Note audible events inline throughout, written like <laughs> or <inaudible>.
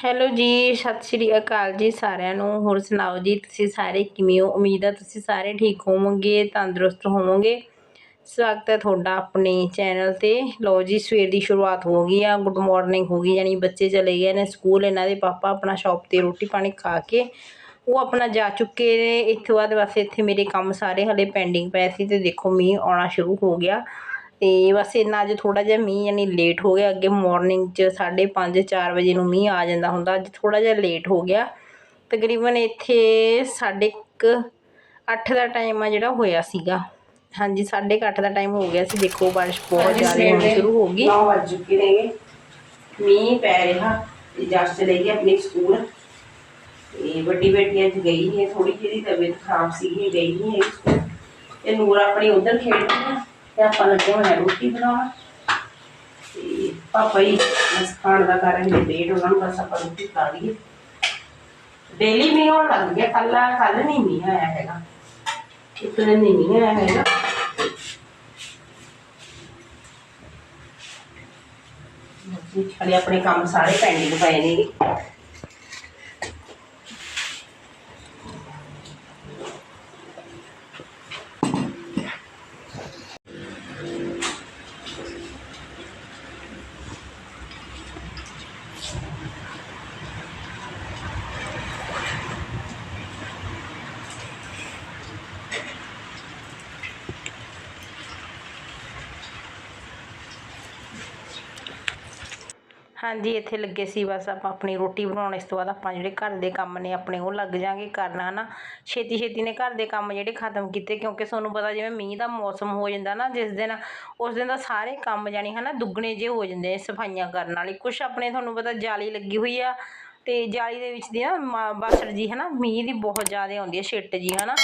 Hello ਜੀ, ਸਤਿ ਸ਼੍ਰੀ ਅਕਾਲ ਜੀ ਸਾਰਿਆਂ ਨੂੰ। ਹੋਰ ਸੁਣਾਓ ਜੀ, ਤੁਸੀਂ ਸਾਰੇ ਕਿਵੇਂ ਹੋ? ਉਮੀਦ ਹੈ ਤੁਸੀਂ ਸਾਰੇ ਠੀਕ ਹੋਵੋਗੇ, ਤੰਦਰੁਸਤ ਹੋਵੋਗੇ। ਸਵਾਗਤ ਹੈ ਤੁਹਾਡਾ ਆਪਣੇ ਚੈਨਲ ਤੇ। ਲਓ ਜੀ, ਸਵੇਰ ਦੀ ਸ਼ੁਰੂਆਤ ਹੋ ਗਈ ਆ, ਗੁੱਡ ਮਾਰਨਿੰਗ ਹੋ ਗਈ, ਯਾਨੀ ਬੱਚੇ ਚਲੇ ਗਏ ਨੇ ਸਕੂਲ, ਇਹਨਾਂ ਦੇ ਪਾਪਾ ਆਪਣਾ ਸ਼ਾਪ ਤੇ ਰੋਟੀ ਪਾਣੀ ਖਾ ਕੇ, ਉਹ ਆਪਣਾ ਜਾ ਚੁੱਕੇ ਨੇ। ਇੱਥੋਂ ਬਾਅਦ ਬਸ ਇੱਥੇ ਮੇਰੇ ਕੰਮ ਸਾਰੇ ਹਲੇ ਪੈਂਡਿੰਗ ਪਏ ਸੀ ਤੇ ਦੇਖੋ ਮੀਂਹ ਆਉਣਾ ਸ਼ੁਰੂ ਹੋ ਗਿਆ। ਤੇ ਬਸ ਇੰਨਾ ਅੱਜ ਥੋੜਾ ਜਿਹਾ ਮੀਂਹ ਯਾਨੀ ਲੇਟ ਹੋ ਗਿਆ ਅੱਗੇ ਮਾਰਨਿੰਗ 'ਚ 5:30 4 ਵਜੇ ਨੂੰ ਮੀਂਹ ਆ ਜਾਂਦਾ ਹੁੰਦਾ ਅੱਜ ਥੋੜਾ ਜਿਹਾ ਲੇਟ ਹੋ ਗਿਆ। ਤਕਰੀਬਨ ਇੱਥੇ ਸਾਢੇ ਕੁ ਅੱਠ ਦਾ ਟਾਈਮ ਆ ਜਿਹੜਾ ਹੋਇਆ ਸੀਗਾ। ਹਾਂਜੀ ਸਾਢੇ ਕੁ ਅੱਠ ਦਾ ਟਾਈਮ ਹੋ ਗਿਆ ਸੀ ਦੇਖੋ ਬਾਰਿਸ਼ ਬਹੁਤ ਜ਼ਿਆਦਾ ਹੋਣੀ ਸ਼ੁਰੂ ਹੋ ਗਈ। 9 ਵਜ ਚੁੱਕੇ ਨੇਗੇ ਮੀਂਹ ਪੈ ਰਿਹਾ ਤੇ ਜਸ ਚਲੇ ਗਈ ਆਪਣੇ ਸਕੂਲ। ਤੇ ਵੱਡੀ ਬੇਟੀ ਅੱਜ ਗਈ ਨਹੀਂ ਥੋੜੀ ਜਿਹੀ ਤਬੀਅਤ ਖਰਾਬ ਸੀਗੀ ਗਈ ਨਹੀਂ ਹੈ ਸਕੂਲ ਤੇ ਨੂਰ ਆਪਣੀ ਉਧਰ ਖੇਡਦੀ ਆ। ਤੇ ਆਪਾਂ ਲੱਗੇ ਹੋਏ ਰੋਟੀ ਬਣਾਉਣ। ਤੇ ਪਾਪਾ ਹੀ ਬਸ ਖਾਣ ਦਾ ਕਰ ਰਹੇ ਨੇ ਵੇਟ ਉਹਨਾਂ ਨੂੰ ਬਸ ਆਪਾਂ ਰੋਟੀ ਖਾ ਲਈਏ। ਡੇਲੀ ਮੀਂਹ ਹੋਣ ਲੱਗ ਗਿਆ ਕੱਲ ਕੱਲ ਨਹੀਂ ਮੀਂਹ ਆਇਆ ਹੈਗਾ। ਇੱਕ ਦਿਨ ਨਹੀਂ ਮੀਂਹ ਆਇਆ ਹੈਗਾ। ਹਲੇ ਆਪਣੇ ਕੰਮ ਸਾਰੇ ਪੈਂਡਿੰਗ ਪਏ ਨੇ। ਹਾਂਜੀ, ਇੱਥੇ ਲੱਗੇ ਸੀ ਬਸ ਆਪਾਂ ਆਪਣੀ ਰੋਟੀ ਬਣਾਉਣ, ਇਸ ਤੋਂ ਬਾਅਦ ਆਪਾਂ ਜਿਹੜੇ ਘਰ ਦੇ ਕੰਮ ਨੇ ਆਪਣੇ ਉਹ ਲੱਗ ਜਾਾਂਗੇ ਕਰਨ, ਹਨਾ? ਛੇਤੀ ਛੇਤੀ ਨੇ ਘਰ ਦੇ ਕੰਮ ਜਿਹੜੇ ਖਤਮ ਕੀਤੇ, ਕਿਉਂਕਿ ਤੁਹਾਨੂੰ ਪਤਾ ਜਿਵੇਂ ਮੀਂਹ ਦਾ ਮੌਸਮ ਹੋ ਜਾਂਦਾ ਨਾ, ਜਿਸ ਦਿਨ, ਉਸ ਦਿਨ ਦਾ ਸਾਰੇ ਕੰਮ ਜਾਣੀ, ਹਨਾ, ਦੁੱਗਣੇ ਜੇ ਹੋ ਜਾਂਦੇ ਨੇ ਸਫਾਈਆਂ ਕਰਨ ਵਾਲੀ। ਕੁਛ ਆਪਣੇ ਤੁਹਾਨੂੰ ਪਤਾ ਜਾਲੀ ਲੱਗੀ ਹੋਈ ਆ, ਤੇ ਜਾਲੀ ਦੇ ਵਿੱਚ ਦੀ ਨਾ, ਮਾ- ਬਾਸੜ ਜੀ, ਹਨਾ, ਮੀਂਹ ਦੀ ਬਹੁਤ ਜ਼ਿਆਦਾ ਆਉਂਦੀ ਹੈ ਛਿੱਟ ਜੀ, ਹਨਾ?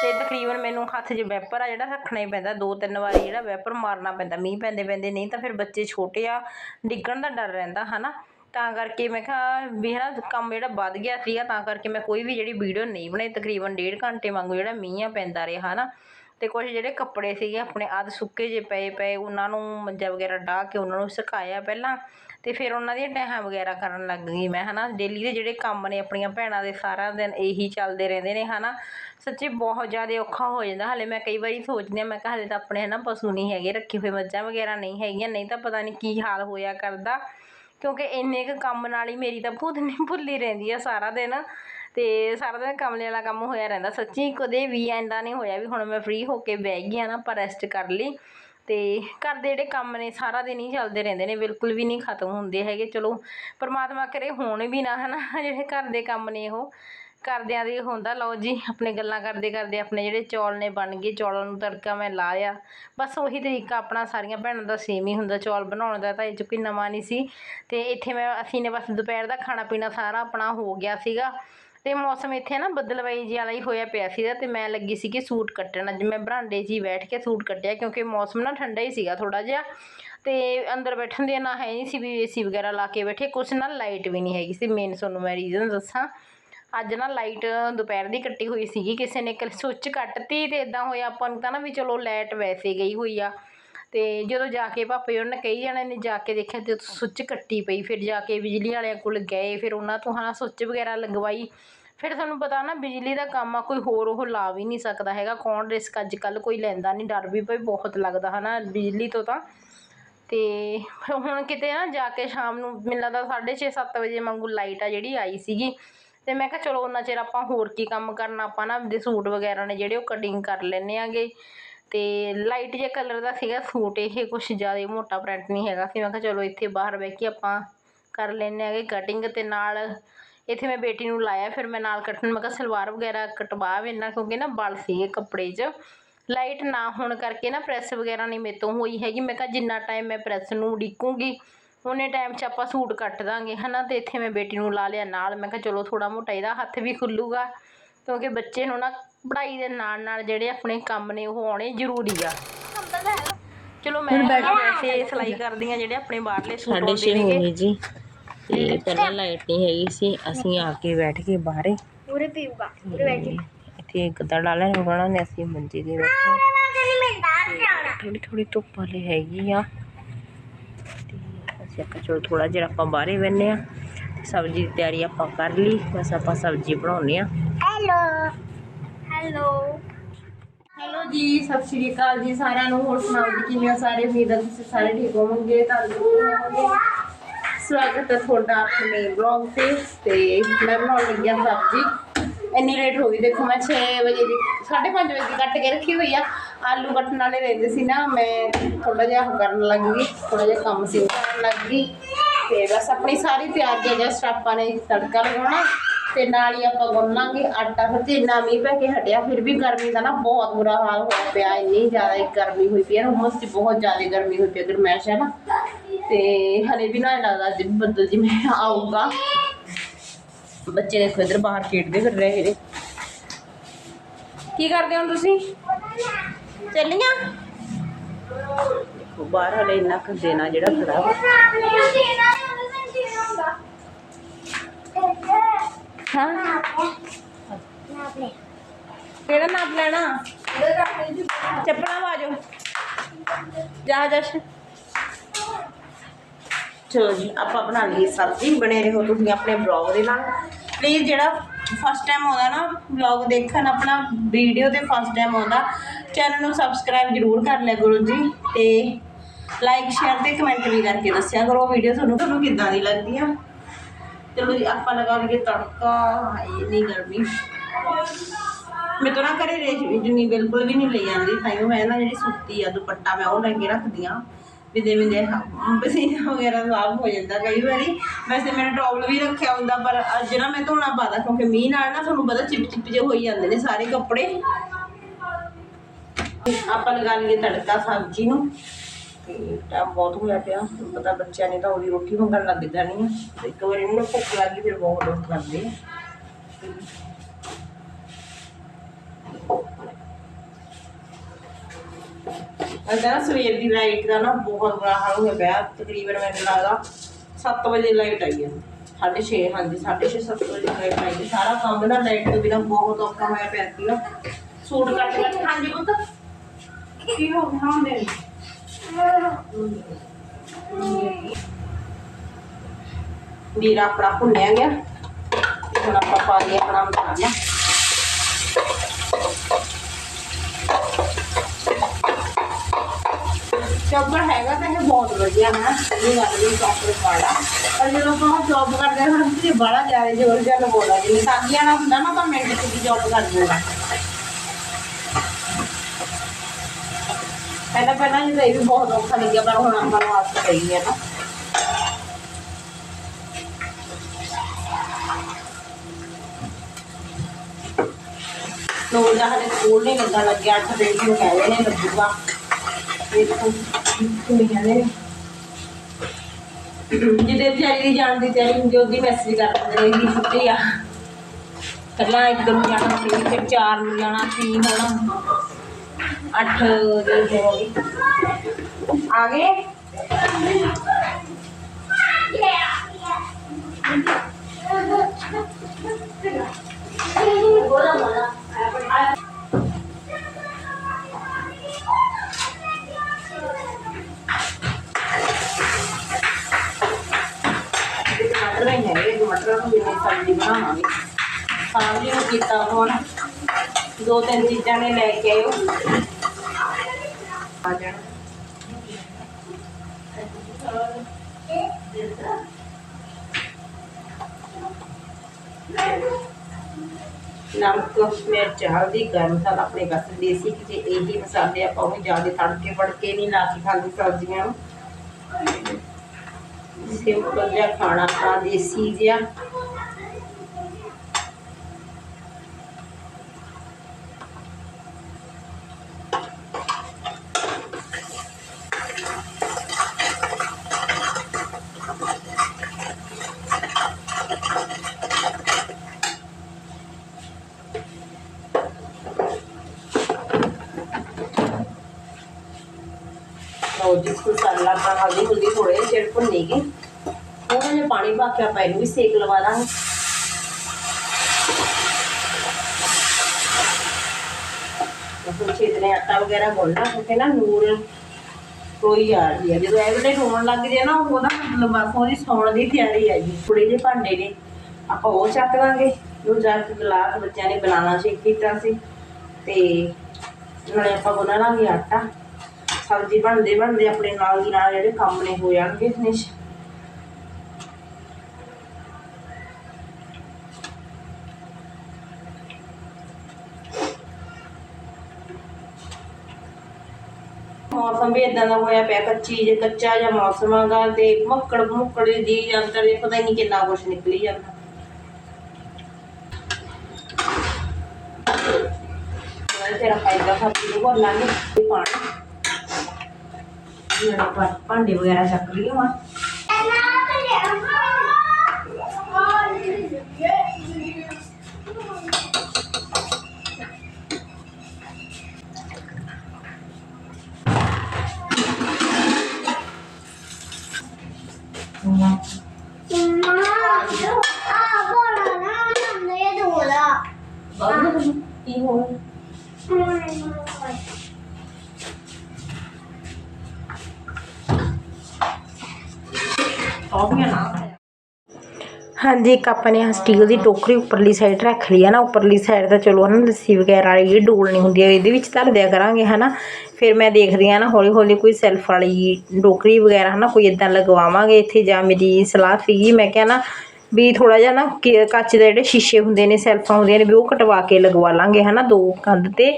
ਤੇ ਤਕਰੀਬਨ ਮੈਨੂੰ ਹੱਥ 'ਚ ਵੈਪਰ ਆ ਜਿਹੜਾ ਰੱਖਣਾ ਹੀ ਪੈਂਦਾ, ਦੋ ਤਿੰਨ ਵਾਰੀ ਜਿਹੜਾ ਵੈਪਰ ਮਾਰਨਾ ਪੈਂਦਾ, ਮੀਂਹ ਪੈਂਦੇ ਪੈਂਦੇ, ਨਹੀਂ ਤਾਂ ਫਿਰ ਬੱਚੇ ਛੋਟੇ ਆ, ਡਿੱਗਣ ਦਾ ਡਰ ਰਹਿੰਦਾ, ਹਨਾ? ਤਾਂ ਕਰਕੇ ਮੈਂ ਕਿਹਾ ਵੀ ਹੈ ਨਾ ਕੰਮ ਜਿਹੜਾ ਵੱਧ ਗਿਆ ਸੀਗਾ, ਤਾਂ ਕਰਕੇ ਮੈਂ ਕੋਈ ਵੀ ਜਿਹੜੀ ਵੀਡੀਓ ਨਹੀਂ ਬਣਾਈ, ਤਕਰੀਬਨ ਡੇਢ ਘੰਟੇ ਵਾਂਗੂ ਜਿਹੜਾ ਮੀਂਹ ਆ ਪੈਂਦਾ ਰਿਹਾ, ਹਨਾ? ਤੇ ਕੁਝ ਜਿਹੜੇ ਕੱਪੜੇ ਸੀਗੇ ਆਪਣੇ ਅੱਧ ਸੁੱਕੇ ਜੇ ਪਏ ਪਏ, ਉਹਨਾਂ ਨੂੰ ਮੰਜਾ ਵਗੈਰਾ ਡਾਹ ਕੇ ਉਹਨਾਂ ਨੂੰ ਸੁਕਾਇਆ ਪਹਿਲਾਂ ਅਤੇ ਫਿਰ ਉਹਨਾਂ ਦੀਆਂ ਟਹਿਆਂ ਵਗੈਰਾ ਕਰਨ ਲੱਗ ਗਈ ਮੈਂ ਹੈ ਨਾ ਡੇਲੀ ਦੇ ਜਿਹੜੇ ਕੰਮ ਨੇ ਆਪਣੀਆਂ ਭੈਣਾਂ ਦੇ ਸਾਰਾ ਦਿਨ ਇਹੀ ਚੱਲਦੇ ਰਹਿੰਦੇ ਨੇ ਹੈ ਨਾ ਸੱਚੀ ਬਹੁਤ ਜ਼ਿਆਦਾ ਔਖਾ ਹੋ ਜਾਂਦਾ। ਹਾਲੇ ਮੈਂ ਕਈ ਵਾਰੀ ਸੋਚਦੀ ਹਾਂ, ਮੈਂ ਕਿਹਾ ਹਾਲੇ ਤਾਂ ਆਪਣੇ ਹੈ ਨਾ ਪਸ਼ੂ ਨਹੀਂ ਹੈਗੇ, ਰੱਖੇ ਹੋਏ ਮੱਝਾਂ ਵਗੈਰਾ ਨਹੀਂ ਹੈਗੀਆਂ, ਨਹੀਂ ਤਾਂ ਪਤਾ ਨਹੀਂ ਕੀ ਹਾਲ ਹੋਇਆ ਕਰਦਾ। ਕਿਉਂਕਿ ਇੰਨੇ ਕੁ ਕੰਮ ਨਾਲ ਹੀ ਮੇਰੀ ਤਾਂ ਭੂਤ ਨਹੀਂ, ਭੁੱਲੀ ਰਹਿੰਦੀ ਆ ਸਾਰਾ ਦਿਨ। ਤੇ ਸਾਰਾ ਦਿਨ ਕਮਲੇ ਵਾਲਾ ਕੰਮ ਹੋਇਆ ਰਹਿੰਦਾ। ਸੱਚੀ ਕਦੇ ਵੀ ਐਂਦਾ ਨਹੀਂ ਹੋਇਆ ਵੀ ਹੁਣ ਮੈਂ ਫ੍ਰੀ ਹੋ ਕੇ ਬਹਿ ਗਈ ਆ ਨਾ ਪਰ ਰੈਸਟ ਕਰ ਲਈ। ਤੇ ਘਰ ਦੇ ਜਿਹੜੇ ਕੰਮ ਨੇ ਸਾਰਾ ਦਿਨ ਹੀ ਚੱਲਦੇ ਰਹਿੰਦੇ ਨੇ, ਬਿਲਕੁਲ ਵੀ ਨਹੀਂ ਖਤਮ ਹੁੰਦੇ ਹੈਗੇ। ਚਲੋ, ਪਰਮਾਤਮਾ ਕਰੇ, ਹੋਣ ਵੀ ਨਾ, ਹਨਾ, <laughs> ਜਿਹੜੇ ਘਰ ਦੇ ਕੰਮ ਨੇ ਉਹ। ਕਰਦਿਆਂ ਦੇ ਹੁੰਦਾ, ਲਓ ਜੀ, ਆਪਣੇ ਗੱਲਾਂ ਕਰਦੇ ਕਰਦੇ ਆਪਣੇ ਜਿਹੜੇ ਚੌਲ ਨੇ ਬਣ ਗਏ, ਚੌਲਾਂ ਨੂੰ ਤੜਕਾ ਮੈਂ ਲਾਇਆ। ਬਸ ਉਹੀ ਤਰੀਕਾ ਆਪਣਾ, ਸਾਰੀਆਂ ਭੈਣਾਂ ਦਾ ਸੇਮ ਹੀ ਹੁੰਦਾ, ਚੌਲ ਬਣਾਉਣ ਦਾ ਤਾਂ ਇਹ 'ਚ ਕੋਈ ਨਵਾਂ ਨਹੀਂ ਸੀ। ਤੇ ਇੱਥੇ ਮੈਂ, ਅਸੀਂ ਨੇ ਬਸ ਦੁਪਹਿਰ ਦਾ ਖਾਣਾ ਪੀਣਾ ਸਾਰਾ ਆਪਣਾ ਹੋ ਗਿਆ ਸੀਗਾ। ਤੇ ਮੌਸਮ ਇੱਥੇ ਨਾ ਬੱਦਲਵਾਈ ਜਿਹਾ ਵਾਲਾ ਹੀ ਹੋਇਆ ਪਿਆ ਸੀਗਾ ਤੇ ਮੈਂ ਲੱਗੀ ਸੀ ਕਿ ਸੂਟ ਕੱਟਣ। ਅੱਜ ਮੈਂ ਬਰਾਂਡੇ 'ਚ ਹੀ ਬੈਠ ਕੇ ਸੂਟ ਕੱਟਿਆ ਕਿਉਂਕਿ ਮੌਸਮ ਨਾ ਠੰਡਾ ਹੀ ਸੀਗਾ ਥੋੜਾ ਜਿਹਾ। ਤੇ ਅੰਦਰ ਬੈਠਣ ਦੇ ਨਾ ਹੈ ਨਹੀਂ ਸੀ ਵੀ ਏਸੀ ਵਗੈਰਾ ਲਾ ਕੇ ਬੈਠੇ। ਕੁਛ ਨਾ ਲਾਈਟ ਵੀ ਨਹੀਂ ਹੈਗੀ ਸੀ ਮੇਨ ਤੁਹਾਨੂੰ ਮੈਂ ਰੀਜ਼ਨ ਦੱਸਾਂ। ਅੱਜ ਨਾ ਲਾਈਟ ਦੁਪਹਿਰ ਦੀ ਕੱਟੀ ਹੋਈ ਸੀਗੀ, ਕਿਸੇ ਨੇ ਸੁੱਚ ਕੱਟਤੀ ਤੇ ਇਦਾਂ ਹੋਇਆ। ਆਪਾਂ ਨੂੰ ਤਾਂ ਨਾ ਵੀ ਚਲੋ ਲਾਈਟ ਵੈਸੇ ਗਈ ਹੋਈ ਆ। ਤੇ ਜਦੋਂ ਜਾ ਕੇ ਪਾਪੇ ਉਹਨਾਂ ਕਈ ਜਣੇ ਨੇ ਜਾ ਕੇ ਦੇਖਿਆ ਤੇ ਸੁੱਚ ਕੱਟੀ ਪਈ, ਫਿਰ ਜਾ ਕੇ ਬਿਜਲੀ ਵਾਲਿਆਂ ਕੋਲ ਗਏ, ਫਿਰ ਉਹਨਾਂ ਤੋਂ ਹਾਂ ਸੁੱਚ ਵਗੈਰਾ ਲਗਵਾਈ। ਫਿਰ ਤੁਹਾਨੂੰ ਪਤਾ ਨਾ ਬਿਜਲੀ ਦਾ ਕੰਮ ਆ, ਕੋਈ ਹੋਰ ਉਹ ਲਾ ਵੀ ਨਹੀਂ ਸਕਦਾ ਹੈਗਾ, ਕੌਣ ਰਿਸਕ ਅੱਜ ਕੱਲ ਕੋਈ ਲੈਂਦਾ ਨਹੀਂ, ਡਰ ਵੀ ਭਾਈ ਬਹੁਤ ਲੱਗਦਾ ਹਨਾ ਬਿਜਲੀ ਤੋਂ ਤਾਂ। ਤੇ ਹੁਣ ਕਿਤੇ ਨਾ ਜਾ ਕੇ ਸ਼ਾਮ ਨੂੰ, ਮੈਨੂੰ ਲੱਗਦਾ 6:30 7 ਵਜੇ ਵਾਂਗੂ ਲਾਈਟ ਆ ਜਿਹੜੀ ਆਈ ਸੀਗੀ। ਤੇ ਮੈਂ ਕਿਹਾ ਚਲੋ ਉਹਨਾਂ ਚਿਰ ਆਪਾਂ ਹੋਰ ਕੀ ਕੰਮ ਕਰਨਾ, ਆਪਾਂ ਨਾ ਦੇ ਸੂਟ ਵਗੈਰਾ ਨੇ ਜਿਹੜੇ ਉਹ ਕਟਿੰਗ ਕਰ ਲੈਨੇ ਆਂਗੇ। ਤੇ ਲਾਈਟ ਜਿਹਾ ਕਲਰ ਦਾ ਸੀਗਾ ਸੂਟ, ਇਹ ਕੁਛ ਜ਼ਿਆਦਾ ਮੋਟਾ ਪ੍ਰਿੰਟ ਨਹੀਂ ਹੈਗਾ ਸੀ। ਮੈਂ ਕਿਹਾ ਚਲੋ ਇੱਥੇ ਬਾਹਰ ਬਹਿ ਕੇ ਆਪਾਂ ਕਰ ਲੈਨੇ ਆਂਗੇ ਕਟਿੰਗ ਤੇ ਨਾਲ ਇੱਥੇ ਮੈਂ ਬੇਟੀ ਨੂੰ ਲਾਇਆ, ਫਿਰ ਮੈਂ ਨਾਲ ਕੱਟਣ ਮੈਂ ਕਿਹਾ ਸਲਵਾਰ ਵਗੈਰਾ ਕਟਵਾ ਵੇਨਾ ਕਿਉਂਕਿ ਨਾ ਬਲ ਸੀਗੇ ਕੱਪੜੇ 'ਚ। ਲਾਈਟ ਨਾ ਹੋਣ ਕਰਕੇ ਨਾ ਪ੍ਰੈਸ ਵਗੈਰਾ ਨਹੀਂ ਮੇਰੇ ਤੋਂ ਹੋਈ ਹੈਗੀ। ਮੈਂ ਕਿਹਾ ਜਿੰਨਾ ਟਾਈਮ ਮੈਂ ਪ੍ਰੈਸ ਨੂੰ ਉਡੀਕੂੰਗੀ, ਉਹਨੇ ਟਾਈਮ 'ਚ ਆਪਾਂ ਸੂਟ ਕੱਟ ਦਾਂਗੇ, ਹਨਾ? ਤੇ ਇੱਥੇ ਮੈਂ ਬੇਟੀ ਨੂੰ ਲਾ ਲਿਆ ਨਾਲ। ਮੈਂ ਕਿਹਾ ਚਲੋ ਥੋੜਾ ਮੋਟਾ ਇਹਦਾ ਹੱਥ ਵੀ ਖੁੱਲੂਗਾ, ਕਿਉਂਕਿ ਬੱਚੇ ਨੂੰ ਨਾ ਪੜ੍ਹਾਈ ਦੇ ਨਾਲ ਨਾਲ ਜਿਹੜੇ ਆਪਣੇ ਕੰਮ ਨੇ ਉਹ ਆਉਣੇ ਜ਼ਰੂਰੀ ਆ। ਚਲੋ ਮੈਂ ਨਾ ਵੈਸੇ ਸਿਲਾਈ ਕਰਦੀ ਆ ਜਿਹੜੇ ਆਪਣੇ ਬਾਹਰਲੇ ਸੂਟ ਆਉਂਦੇ ਛੇ ਹੋ ਨੇਗੇ। ਗਏ ਜੀ। ਤੇ ਪਹਿਲਾਂ ਲਾਈਟ ਨਹੀਂ ਹੈਗੀ ਸੀ ਅਸੀਂ ਆ ਕੇ ਬੈਠ ਕੇ ਬਾਹਰੇ। ਪੂਰੇ ਪੀਊਗਾ ਪੂਰੇ ਬੈਠੇ ਇੱਥੇ ਗੱਦਾ ਡਾਲਿਆ ਹੋਣਾ ਨੇ ਅਸੀਂ ਮੰਜੇ ਦੇ ਬੈਠੇ। ਨਹੀਂ ਮਿਲਦਾ ਥੋੜੀ ਥੋੜੀ ਧੁੱਪ ਵਾਲੀ ਹੈਗੀ ਆ। ਤੇ ਅਸੀਂ ਆਪਾਂ ਚਲੋ ਥੋੜਾ ਜਿਹਾ ਆਪਾਂ ਬਾਹਰੇ ਬੈਨੇ ਆ। ਸਬਜ਼ੀ ਦੀ ਤਿਆਰੀ ਆਪਾਂ ਕਰ ਲਈ ਬਸ ਆਪਾਂ ਸਬਜ਼ੀ ਬਣਾਉਣੇ ਆ। ਹੈਲੋ। ਹੈਲੋ ਹੈਲੋ ਜੀ, ਸਤਿ ਸ਼੍ਰੀ ਅਕਾਲ ਜੀ ਸਾਰਿਆਂ ਨੂੰ। ਹੋਰ ਸੁਣਾਓ ਜੀ, ਕਿਵੇਂ ਸਾਰੇ? ਉਮੀਦ ਹੈ ਤੁਸੀਂ ਸਾਰੇ ਠੀਕ ਹੋਵੋਗੇ ਤੰਦਰੁਸਤ ਹੋਵੋਗੇ। ਸਵਾਗਤ ਹੈ ਤੁਹਾਡਾ ਆਪਣੇ ਵਲੌਗ ਤੇ ਤੇ ਮੈਂ ਬਣਾਉਣ ਲੱਗੀ ਹਾਂ ਸਬਜ਼ੀ। ਇੰਨੀ ਲੇਟ ਹੋ ਗਈ, ਦੇਖੋ ਮੈਂ 6 ਵਜੇ ਦੀ 5:30 ਵਜੇ ਦੀ ਕੱਟ ਕੇ ਰੱਖੀ ਹੋਈ ਆ। ਆਲੂ ਕੱਟਣ ਵਾਲੇ ਰਹਿੰਦੇ ਸੀ ਨਾ, ਮੈਂ ਥੋੜਾ ਜਿਹਾ ਕਰਨ ਲੱਗ ਗਈ ਥੋੜਾ ਜਿਹਾ ਕੰਮ ਸੀ ਉਹ ਕਰਨ ਲੱਗ ਗਈ। ਤੇ ਬਸ ਆਪਣੀ ਸਾਰੀ ਤਿਆਰੀ ਹੈ ਜਸਟ ਆਪਾਂ ਨੇ ਤੜਕਾ ਲਗਾਉਣਾ। ਤੇ ਨਾਲ ਹੀ ਆਪਾਂ ਗੁੰਨਾਂਗੇ ਆਟਾ, ਫਿਰ ਤੇ ਇੰਨਾ ਮੀਂਹ ਪੈ ਕੇ ਹਟਿਆ, ਫਿਰ ਵੀ ਗਰਮੀ ਦਾ ਨਾ ਬਹੁਤ ਬੁਰਾ ਹਾਲ ਹੋਇਆ ਪਿਆ, ਇੰਨੀ ਜ਼ਿਆਦਾ ਗਰਮੀ ਹੋਈ ਪਈ ਹੈ ਨਾ ਉਮਸ ਬਹੁਤ ਜ਼ਿਆਦਾ ਗਰਮੀ ਹੋਈ ਪਈ ਗਰਮੈਸ਼ ਹੈ ਨਾ ਤੇ ਹਲੇ ਵੀ ਨਾ ਲੱਗਦਾ ਅੱਜ ਬੱਦਲ ਜਿਵੇਂ ਆਊਗਾ। ਬੱਚੇ ਦੇਖੋ ਇਧਰ ਬਾਹਰ ਖੇਡਦੇ ਫਿਰ ਰਹੇ ਨੇ। ਕੀ ਕਰਦੇ ਹੋ ਤੁਸੀਂ? ਚੱਲੀਆਂ? ਦੇਖੋ ਬਾਹਰ ਹਲੇ ਇੰਨਾ ਕੁ ਨਾ ਜਿਹੜਾ ਖੜਾ ਵਾ ਹਾਂ ਕਿਹੜਾ ਨਾਪ ਲੈਣਾ? ਚੱਪਲਾਂ ਵਾਜੋ ਜਾ ਜਸ਼ ਚਲੋ ਜੀ, ਆਪਾਂ ਬਣਾ ਲਈਏ ਸਬਜ਼ੀ। ਬਣੇ ਰਹੋ ਤੁਸੀਂ ਆਪਣੇ ਬਲੌਗ ਦੇ ਨਾਲ। ਪਲੀਜ਼ ਜਿਹੜਾ ਫਸਟ ਟਾਈਮ ਆਉਂਦਾ ਨਾ ਬਲੌਗ ਦੇਖਣ, ਆਪਣਾ ਵੀਡੀਓ ਤੇ ਫਸਟ ਟਾਈਮ ਆਉਂਦਾ ਚੈਨਲ ਨੂੰ ਸਬਸਕ੍ਰਾਈਬ ਜ਼ਰੂਰ ਕਰ ਲਿਆ ਗੁਰੂ ਜੀ ਤੇ ਲਾਈਕ ਸ਼ੇਅਰ ਤੇ ਕਮੈਂਟ ਵੀ ਕਰਕੇ ਦੱਸਿਆ ਕਰੋ। ਵੀਡੀਓ ਤੁਹਾਨੂੰ ਤੁਹਾਨੂੰ ਕਿੱਦਾਂ ਦੀ ਲੱਗਦੀ ਆ? ਚਲੋ ਜੀ, ਆਪਾਂ ਲਗਾ ਲਈਏ ਤੜਕਾ। ਇਹ ਨਹੀਂ ਗਰਮੀ। ਮੇਰੇ ਤਾਂ ਨਾ ਘਰੇ ਰੇਸ਼ ਜਿੰਨੀ ਬਿਲਕੁਲ ਵੀ ਨਹੀਂ ਲਈ ਜਾਂਦੀ, ਤਾਂ ਮੈਂ ਨਾ ਜਿਹੜੀ ਸੁੱਤੀ ਆ, ਦੁਪੱਟਾ ਮੈਂ ਉਹ ਲੈ ਕੇ ਰੱਖਦੀ ਆ, ਵੀ ਦੇ ਪਸੀਨਾ ਵਗੈਰਾ ਸਾਫ਼ ਹੋ ਜਾਂਦਾ ਕਈ ਵਾਰੀ। ਵੈਸੇ ਮੈਂ ਟੌਵਲ ਵੀ ਰੱਖਿਆ ਹੁੰਦਾ, ਪਰ ਅੱਜ ਨਾ ਮੈਂ ਧੋਣਾ ਪਾਦਾ ਕਿਉਂਕਿ ਮੀਂਹ ਨਾਲ ਨਾ ਤੁਹਾਨੂੰ ਪਤਾ ਚਿਪ ਚਿਪ ਜੇ ਹੋਈ ਜਾਂਦੇ ਨੇ ਸਾਰੇ ਕੱਪੜੇ। ਆਪਾਂ ਲਗਾ ਲਈਏ ਤੜਕਾ ਸਬਜ਼ੀ ਨੂੰ। ਤੇ ਟਾਈਮ ਬਹੁਤ ਹੋਇਆ ਪਿਆ ਪਤਾ ਬੱਚਿਆਂ ਨੇ ਤਾਂ ਉਹਦੀ ਰੋਟੀ ਮੰਗਣ ਲੱਗ ਜਾਣੀ ਆ। ਇੱਕ ਵਾਰੀ ਇਹਨੂੰ ਭੁੱਖ ਲੱਗ ਗਈ, ਫਿਰ ਬਹੁਤ ਦੁੱਖ ਕਰਦੇ ਆ। ਅੱਜ ਨਾ ਸਵੇਰ ਦੀ ਲਾਈਟ ਦਾ ਨਾ ਬਹੁਤ ਬੁਰਾ ਹਾਲ ਹੋਇਆ ਪਿਆ ਤਕਰੀਬਨ ਮੈਨੂੰ ਲੱਗਦਾ 7 ਵਜੇ ਲਾਈਟ ਆਈ ਹੈ 6:30 ਹਾਂਜੀ 6:30 7 ਵਜੇ ਲਾਈਟ ਆਈ ਹੈ ਸਾਰਾ ਕੰਮ ਨਾ ਲਾਈਟ ਤੋਂ ਬਿਨਾਂ ਬਹੁਤ ਔਖਾ ਹੋਇਆ ਪਿਆ ਸੀਗਾ ਸੂਟ ਕੱਟ ਕੱਟ ਹਾਂਜੀ ਪੁੱਤ। ਕੀ ਹੋ ਗਿਆ? ਹੁੰਦੇ ਵੀਰਾ ਆਪਣਾ ਭੁੰਨਿਆ ਗਿਆ। ਹੁਣ ਆਪਾਂ ਪਾ ਲਿਆ ਆਪਣਾ ਮਸਾਲਾ। ਚੌਪਰ ਹੈਗਾ ਤਾਂ ਇਹ ਬਹੁਤ ਵਧੀਆ ਹੈ ਇਹ ਗੱਲ ਵੀ ਚੌਪਰ ਵਾਲਾ ਪਰ ਜਦੋਂ ਆਪਾਂ ਜੌਬ ਕਰਦੇ ਹਾਂ ਤੇ ਬੜਾ ਜ਼ਿਆਦਾ ਜ਼ੋਰ ਜਿਹਾ ਲਗਾਉਂਦਾ। ਜਿਵੇਂ ਸਾਡੀਆਂ ਨਾਲ ਹੁੰਦਾ ਨਾ ਤਾਂ ਮਿੰਟ ਚ ਦੀ ਜੌਬ ਕਰ ਦਿੰਦਾ ਪਹਿਲਾਂ ਪਹਿਲਾਂ ਇਹ ਵੀ ਬਹੁਤ ਔਖਾ ਲੱਗਿਆ, ਪਰ ਹੁਣ ਆਪਾਂ ਨੂੰ ਆਦਤ ਪਈ ਹੈ ਨਾ। ਨੋ ਦਾ ਹਲੇ ਸਕੂਲ ਨਹੀਂ ਲੱਗਾ ਲੱਗਿਆ 8 ਦਿਨ ਨੂੰ ਕਹਿੰਦੇ ਨੇ ਲੱਗੂਗਾ। ਦੇਖੋ। ਕੁੜੀਆਂ ਨੇ ਜਿਹਦੇ ਵਿਚਾਰੀ ਦੀ ਜਾਣ ਦੀ ਤਿਆਰੀ ਹੁੰਦੀ ਉਹਦੀ ਮੈਸੇਜ ਕਰ ਦਿੰਦੇ ਨੇ ਵੀ ਛੁੱਟੀ ਆ। ਪਹਿਲਾਂ ਇੱਕ ਨੂੰ ਜਾਣਾ ਸੀ, ਫਿਰ ਚਾਰ ਨੂੰ ਜਾਣਾ ਸੀ ਹੁਣ ਅੱਠ ਦੀ ਹੋ ਗਈ ਆ ਗਏ? ਟਮਾਟਰ ਸਬਜ਼ੀ ਬਣਾਵਾਂਗੇ ਸਬਜ਼ੀ ਨੂੰ ਕੀਤਾ ਹੁਣ ਦੋ ਤਿੰਨ ਚੀਜ਼ਾਂ ਨੇ ਲੈ ਕੇ ਆਇਓ ਆ ਜਾਣਾ ਨਮਕ ਮਿਰਚ ਹਲਦੀ ਗਰਮ ਮਸਾਲਾ ਆਪਣੇ ਬਸ ਦੇਸੀ ਕਿਤੇ ਇਹੀ ਮਸਾਲੇ ਆਪਾਂ ਉਹ ਜ਼ਿਆਦਾ ਤੜਕੇ ਫੜਕੇ ਨਹੀਂ ਲਾ ਕੇ ਖਾਂਦੇ ਸਬਜ਼ੀਆਂ ਨੂੰ ਸਿੰਪਲ ਜਿਹਾ ਖਾਣਾ ਆਪਣਾ ਦੇਸੀ ਜਿਹਾ ਲਓ ਜੀ ਮਸਾਲਾ ਆਪਣਾ ਹਲਦੀ ਹੁਲਦੀ ਥੋੜੇ ਜਿਹੇ ਚਿਰ ਭੁੰਨੇਗੀ। ਥੋੜਾ ਪਾਣੀ ਪਾ ਕੇ ਆਪਾਂ ਇਹਨੂੰ ਵੀ ਸੇਕ ਲਵਾ ਦਾਂਗੇ। ਫਿਰ ਛੇਦਨੇ ਆਟਾ ਵਗੈਰਾ ਗੁੰਨਣਾ ਕਿਉਂਕਿ ਨਾ ਨੂਰ ਕੋਈ ਆ ਰਹੀ ਹੈ ਜਦੋਂ ਇਹ ਵੇਲੇ ਹੋਣ ਲੱਗ ਜੇ ਨਾ, ਉਹਦਾ ਮਤਲਬ ਬਸ ਉਹਦੀ ਸੌਣ ਦੀ ਤਿਆਰੀ ਹੈ ਜੀ। ਥੋੜੇ ਜਿਹੇ ਭਾਂਡੇ ਨੇ, ਆਪਾਂ ਉਹ ਚੱਕ ਲਾਂਗੇ। ਜੋ ਜਾ ਕੇ ਗਲਾਸ ਬੱਚਿਆਂ ਨੇ ਬਣਾਉਣਾ ਸ਼ੇਕ ਕੀਤਾ ਸੀ। ਤੇ ਨਾਲੇ ਆਪਾਂ ਗੁੰਨ ਲਾਂਗੇ ਆਟਾ। ਸਬਜ਼ੀ ਬਣਦੇ ਬਣਦੇ ਆਪਣੇ ਨਾਲ ਦੀ ਨਾਲ ਜਿਹੜੇ ਕੰਮ ਨੇ ਹੋ ਜਾਣਗੇ ਫਿਨਿਸ਼ ਮੌਸਮ ਵੀ ਇਦਾਂ ਦਾ ਹੋਇਆ ਪਿਆ, ਕੱਚੀ ਜੇ ਕੱਚਾ ਜਿਹਾ ਮੌਸਮ ਆਗਾ ਤੇ ਮੱਕੜ ਮੁੱਕੜ ਜੀ ਅੰਦਰ ਇਹ ਪਤਾ ਹੀ ਨਹੀਂ ਕਿੰਨਾ ਕੁਛ ਨਿਕਲੀ ਜਾਂਦਾ। ਮੈਂ ਤੇਰਾ ਫਾਇਦਾ ਸਬਜ਼ੀ ਨੂੰ ਭਰ ਲਾਂਗੇ ਤੇ ਪਾਣੀ। ਜਿਹੜਾ ਭਾਂਡੇ ਵਗੈਰਾ ਚੱਕ ਲਈਏ ਹੁਣ ਕੀ ਹੋਇਆ ਸੌਂਪੀਆਂ ਨਾ ਹਾਂਜੀ, ਇੱਕ ਆਪਾਂ ਨੇ ਸਟੀਲ ਦੀ ਟੋਕਰੀ ਉੱਪਰਲੀ ਸਾਈਡ ਰੱਖ ਲਈ ਹੈ ਨਾ, ਉੱਪਰਲੀ ਸਾਈਡ ਤਾਂ ਚਲੋ ਹਨਾ, ਲੱਸੀ ਵਗੈਰਾ ਵਾਲੀ ਜਿਹੜੀ ਡੋਲਣੀ ਹੁੰਦੀ ਹੈ ਇਹਦੇ ਵਿੱਚ ਧਰ ਦਿਆ ਕਰਾਂਗੇ ਹਨਾ। ਫਿਰ ਮੈਂ ਦੇਖਦੀ ਹਾਂ ਨਾ ਹੌਲੀ ਹੌਲੀ ਕੋਈ ਸੈਲਫ ਵਾਲੀ ਟੋਕਰੀ ਵਗੈਰਾ ਹਨਾ, ਕੋਈ ਇਦਾਂ ਲਗਵਾਵਾਂਗੇ ਇੱਥੇ ਜਾਂ ਮੇਰੀ ਸਲਾਹ ਸੀਗੀ ਮੈਂ ਕਿਹਾ ਨਾ ਵੀ ਥੋੜਾ ਜਿਹਾ ਨਾ ਕਿ- ਕੱਚ ਦੇ ਜਿਹੜੇ ਸ਼ੀਸ਼ੇ ਹੁੰਦੇ ਨੇ ਸੈਲਫਾਂ ਹੁੰਦੀਆਂ ਨੇ, ਵੀ ਉਹ ਕਟਵਾ ਕੇ ਲਗਵਾ ਲਾਂਗੇ ਹਨਾ, ਦੋ ਕੰਧ ਤੇ।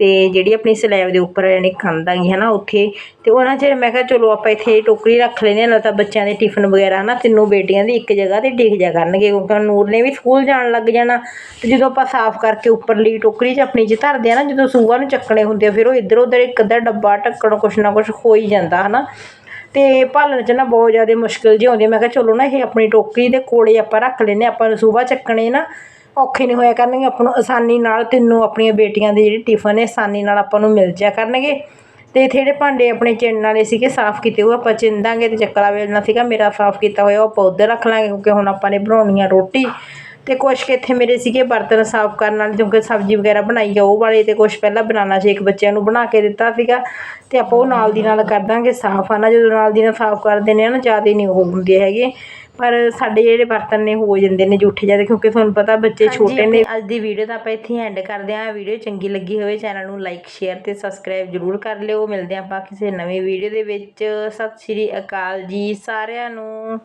ਤੇ ਜਿਹੜੀ ਆਪਣੀ ਸਲੈਬ ਦੇ ਉੱਪਰ ਯਾਨੀ ਕੰਧ ਆਗੀ ਹੈ ਨਾ ਉੱਥੇ ਤੇ ਉਹਨਾਂ 'ਚ ਮੈਂ ਕਿਹਾ ਚਲੋ ਆਪਾਂ ਇੱਥੇ ਟੋਕਰੀ ਰੱਖ ਲੈਂਦੇ ਹਾਂ ਨਾ ਤਾਂ ਬੱਚਿਆਂ ਦੇ ਟਿਫਨ ਵਗੈਰਾ ਨਾ ਤਿੰਨੋਂ ਬੇਟੀਆਂ ਦੀ ਇੱਕ ਜਗ੍ਹਾ ਤੇ ਡਿੱਗ ਜਾ ਕਰਨਗੇ ਕਿਉਂਕਿ ਨੂਰ ਨੇ ਵੀ ਸਕੂਲ ਜਾਣ ਲੱਗ ਜਾਣਾ। ਤੇ ਜਦੋਂ ਆਪਾਂ ਸਾਫ਼ ਕਰਕੇ ਉੱਪਰਲੀ ਟੋਕਰੀ 'ਚ ਆਪਣੀ 'ਚ ਧਰਦੇ ਆ ਨਾ ਜਦੋਂ ਸੂਆ ਨੂੰ ਚੱਕਣੇ ਹੁੰਦੇ ਆ ਫਿਰ ਉਹ ਇੱਧਰ ਉੱਧਰ ਇੱਕ ਅੱਧਾ ਡੱਬਾ ਢੱਕਣ ਕੁਛ ਨਾ ਕੁਛ ਹੋ ਹੀ ਜਾਂਦਾ ਹਨਾ। ਤੇ ਭਾਲਣ 'ਚ ਨਾ ਬਹੁਤ ਜ਼ਿਆਦਾ ਮੁਸ਼ਕਿਲ ਜਿਹੀ ਆਉਂਦੀ ਮੈਂ ਕਿਹਾ ਚਲੋ ਨਾ ਇਹ ਆਪਣੀ ਟੋਕਰੀ ਦੇ ਕੋਲੇ ਆਪਾਂ ਰੱਖ ਲੈਂਦੇ ਹਾਂ, ਆਪਾਂ ਨੂੰ ਸੂਬਾ ਚੱਕਣੇ ਨਾ ਔਖੇ ਨਹੀਂ ਹੋਇਆ ਕਰਨਗੇ, ਆਪਾਂ ਨੂੰ ਆਸਾਨੀ ਨਾਲ ਤਿੰਨੋਂ ਆਪਣੀਆਂ ਬੇਟੀਆਂ ਦੇ ਜਿਹੜੇ ਟਿਫਨ ਨੇ ਆਸਾਨੀ ਨਾਲ ਆਪਾਂ ਨੂੰ ਮਿਲ ਜਾ ਕਰਨਗੇ। ਤੇ ਇੱਥੇ ਜਿਹੜੇ ਭਾਂਡੇ ਆਪਣੇ ਚਿੰਨ ਵਾਲੇ ਸੀਗੇ, ਸਾਫ਼ ਕੀਤੇ ਉਹ ਆਪਾਂ ਚਿੰਦਾਂਗੇ ਤੇ ਚੱਕਲਾ ਵੇਲਣਾ ਸੀਗਾ, ਮੇਰਾ ਸਾਫ਼ ਕੀਤਾ ਹੋਇਆ, ਉਹ ਆਪਾਂ ਉੱਧਰ ਰੱਖ ਲਾਂਗੇ, ਕਿਉਂਕਿ ਹੁਣ ਆਪਾਂ ਨੇ ਬਣਾਉਣੀ ਆ ਰੋਟੀ। ਤੇ ਕੁਛ ਕੁ ਇੱਥੇ ਮੇਰੇ ਸੀਗੇ ਬਰਤਨ ਸਾਫ਼ ਕਰਨ ਵਾਲੇ, ਕਿਉਂਕਿ ਸਬਜ਼ੀ ਵਗੈਰਾ ਬਣਾਈ ਆ, ਉਹ ਵਾਲੇ ਤੇ ਕੁਛ ਪਹਿਲਾਂ ਬਨਾਨਾ ਸ਼ੇਕ ਬੱਚਿਆਂ ਨੂੰ ਬਣਾ ਕੇ ਦਿੱਤਾ ਸੀਗਾ। ਤੇ ਆਪਾਂ ਉਹ ਨਾਲ ਦੀ ਨਾਲ ਕਰ ਦਾਂਗੇ, ਸਾਫ਼ ਆ ਨਾ, ਜਦੋਂ ਨਾਲ ਦੀ ਨਾਲ ਸਾਫ਼ ਕਰ ਦਿੰਦੇ ਆ ਨਾ, ਜ਼ਿਆਦਾ ਨਹੀਂ ਉਹ ਹੁੰਦੇ ਹੈਗੇ। ਪਰ ਸਾਡੇ ਜਿਹੜੇ ਬਰਤਨ ਨੇ ਹੋ ਜਾਂਦੇ ਨੇ ਜੂਠੇ ਜ਼ਿਆਦਾ ਕਿਉਂਕਿ ਤੁਹਾਨੂੰ ਪਤਾ ਬੱਚੇ ਛੋਟੇ ਨੇ। ਅੱਜ ਦੀ ਵੀਡੀਓ ਤਾਂ ਆਪਾਂ ਇੱਥੇ ਐਂਡ ਕਰਦੇ ਹਾਂ। ਵੀਡੀਓ ਚੰਗੀ ਲੱਗੀ ਹੋਵੇ ਚੈਨਲ ਨੂੰ ਲਾਈਕ ਸ਼ੇਅਰ ਤੇ ਸਬਸਕ੍ਰਾਈਬ ਜਰੂਰ ਕਰ ਲਿਓ। ਮਿਲਦੇ ਆਪਾਂ ਕਿਸੇ ਨਵੀਂ ਵੀਡੀਓ ਦੇ ਵਿੱਚ। ਸਤਿ ਸ਼੍ਰੀ ਅਕਾਲ ਜੀ ਸਾਰਿਆਂ ਨੂੰ।